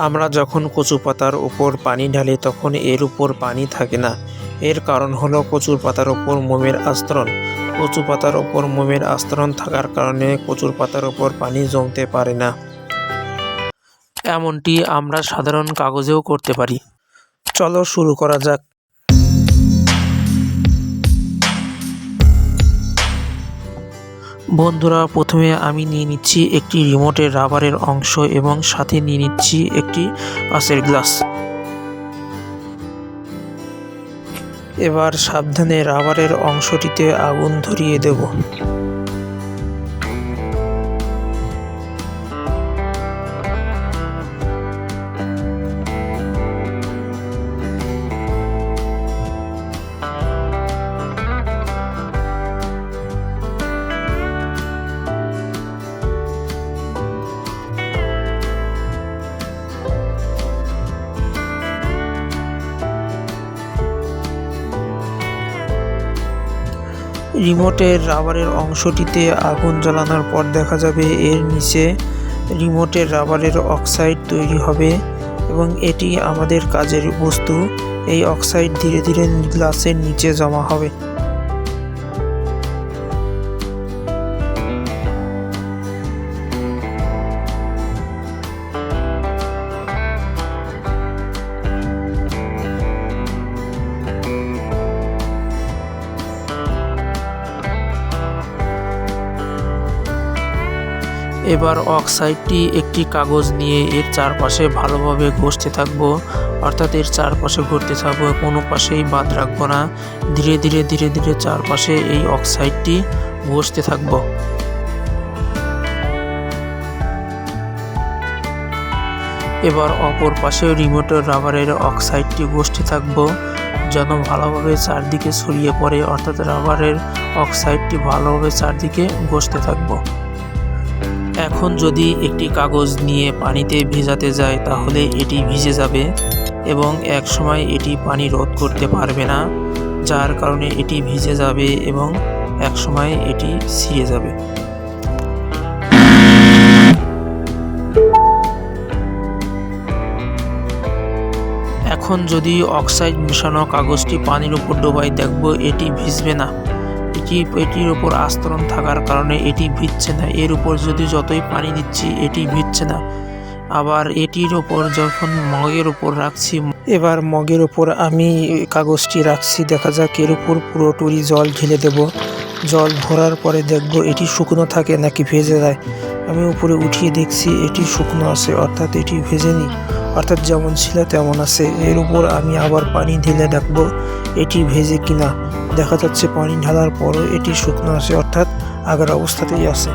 আমরা যখন কচু পাতার উপর পানি ঢালি তখন এর উপর পানি থাকে না। এর কারণ হলো কচুর পাতার উপর মোমের আস্তরণ। কচু পাতার উপর মোমের আস্তরণ থাকার কারণে কচুর পাতার উপর পানি জমতে পারে না। এমনটি আমরা সাধারণ কাগজেও করতে পারি। চলো শুরু করা যাক। বন্ধুরা, প্রথমে আমি নিয়ে নিচ্ছি একটি রিমোটের রাবারের অংশ এবং সাথে নিয়ে নিচ্ছি একটি কাঁচের গ্লাস এবার সাবধানে রাবারের অংশটিতে আগুন ধরিয়ে দেব। রিমোটের রাবারের অংশটিতে আগুন জ্বালানোর পর দেখা যাবে এর নিচে রিমোটের রাবারের অক্সাইড তৈরি হবে এবং এটি আমাদের কাজের বস্তু। এই অক্সাইড ধীরে ধীরে গ্লাসের নিচে জমা হবে। এবার অক্সাইডটি একটি কাগজ নিয়ে এর চারপাশে ভালোভাবে ঘষতে থাকব। অর্থাৎ এর চারপাশে ঘুরতে থাকব, কোনো পাশেই বাদ রাখব না। ধীরে ধীরে ধীরে ধীরে চারপাশে এই অক্সাইডটি ঘষতে থাকব। এবার অপর পাশে রিমোটের রাবারের অক্সাইডটি ঘষতে থাকব, যেন ভালোভাবে চারদিকে ছড়িয়ে পড়ে। অর্থাৎ রাবারের অক্সাইডটি ভালোভাবে চারদিকে ঘষতে থাকব। এখন যদি একটি কাগজ নিয়ে পানিতে ভেজাতে যায়, তাহলে এটি ভিজে যাবে এবং এক সময় এটি পানি রোধ করতে পারবে না, যার কারণে এটি ভিজে যাবে এবং এক সময় এটি ছিঁড়ে যাবে। এখন যদি অক্সাইড মেশানো কাগজটি পানির উপর ডোবাই দেখব এটি ভিজবে না। এটির উপর আস্তরণ থাকার কারণে এটি ভিজছে না। এর উপর যদি যতই পানি দিচ্ছি, এটি ভিজছে না। আবার এটির ওপর যখন মগের ওপর রাখছি, এবার মগের ওপর আমি কাগজটি রাখছি। দেখা যাক এর উপর পুরোটুরি জল ঢেলে দেব। জল ভরার পরে দেখব এটি শুকনো থাকে নাকি ভেজে যায়। আমি উপরে উঠিয়ে দেখছি এটি শুকনো আছে, অর্থাৎ এটি ভেজেনি। অর্থাৎ যেমন ছিল তেমন আছে। এর উপর আমি আবার পানি ঢেলে দেখব এটি ভেজে কিনা দেখা যাচ্ছে পানি ঢালার পরও এটি শুকনো আছে, অর্থাৎ আগের অবস্থাতেই আছে।